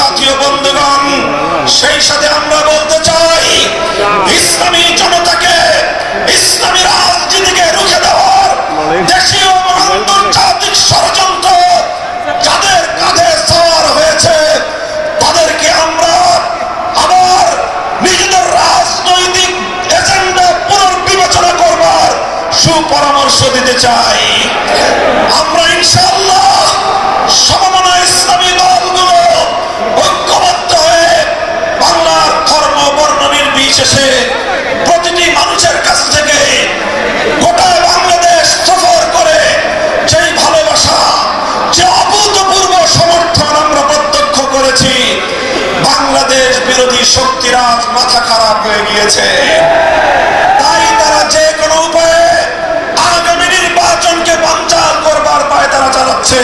সাথী ও বন্ধুগণ, সেই সাথে আমরা বলতে চাই, ইসলামী জনতাকে, ইসলামী রাজনীতিকে রুখে দেওয়ার দেশীয় আন্তর্জাতিক ষড়যন্ত্র যাদের কাঁধে সওয়ার হয়েছে, তাদেরকে আমরা আবার নিজেদের রাজনৈতিক এজেন্ডা পুনর্বিবেচনা করবার সুপরামর্শ দিতে চাই। আমরা ইনশাআল্লাহ সমমনা ইসলামী দলগুলো ঐক্যবদ্ধ হয়ে বাংলার ধর্ম বর্ণ নির্বিশেষে প্রতিটি মানুষের কাছ থেকে গোটা বাংলাদেশ সফর করে যেই ভালোবাসা, যে অভূতপূর্ব সমর্থন আমরা প্রত্যক্ষ করেছি, বাংলাদেশ বিরোধী শক্তিরাজ মাথা খারাপ হয়ে গিয়েছে। তাই তারা যে কোনো উপায়ে আগামী নির্বাচনকে বানচাল করবার পায় তারা চালাচ্ছে।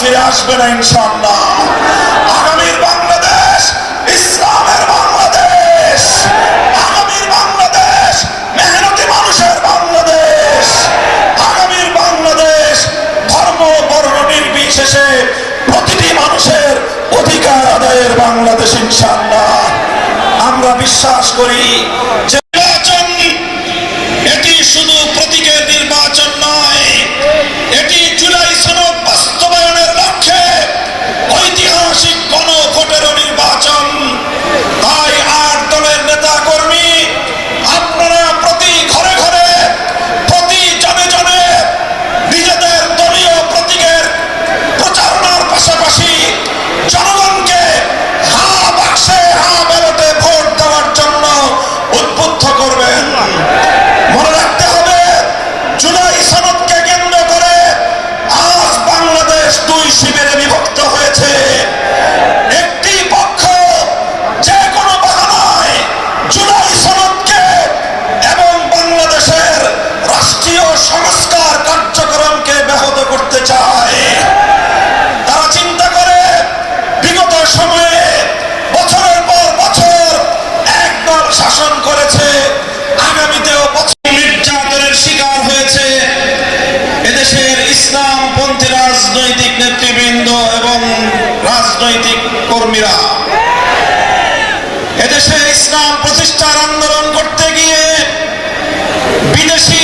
ফিরে আসবে না ইনশাআল্লাহ। আগামীর বাংলাদেশ, ইসলামের বাংলাদেশ, আগামীর বাংলাদেশ, মেহনতি মানুষের বাংলাদেশ, আগামীর বাংলাদেশ, ধর্ম, বর্ণ, নির্বিশেষে প্রতিটি মানুষের অধিকার আদায়ের বাংলাদেশ ইনশাআল্লাহ। আমরা বিশ্বাস করি যে রাজনৈতিক নেতৃবৃন্দ এবং রাজনৈতিক কর্মীরা। এদেশে ইসলাম প্রতিষ্ঠার আন্দোলন করতে গিয়ে বিদেশি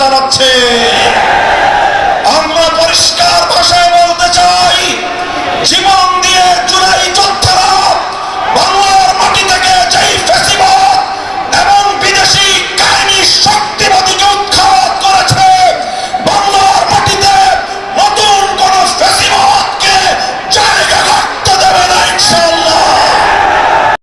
চালাচ্ছে।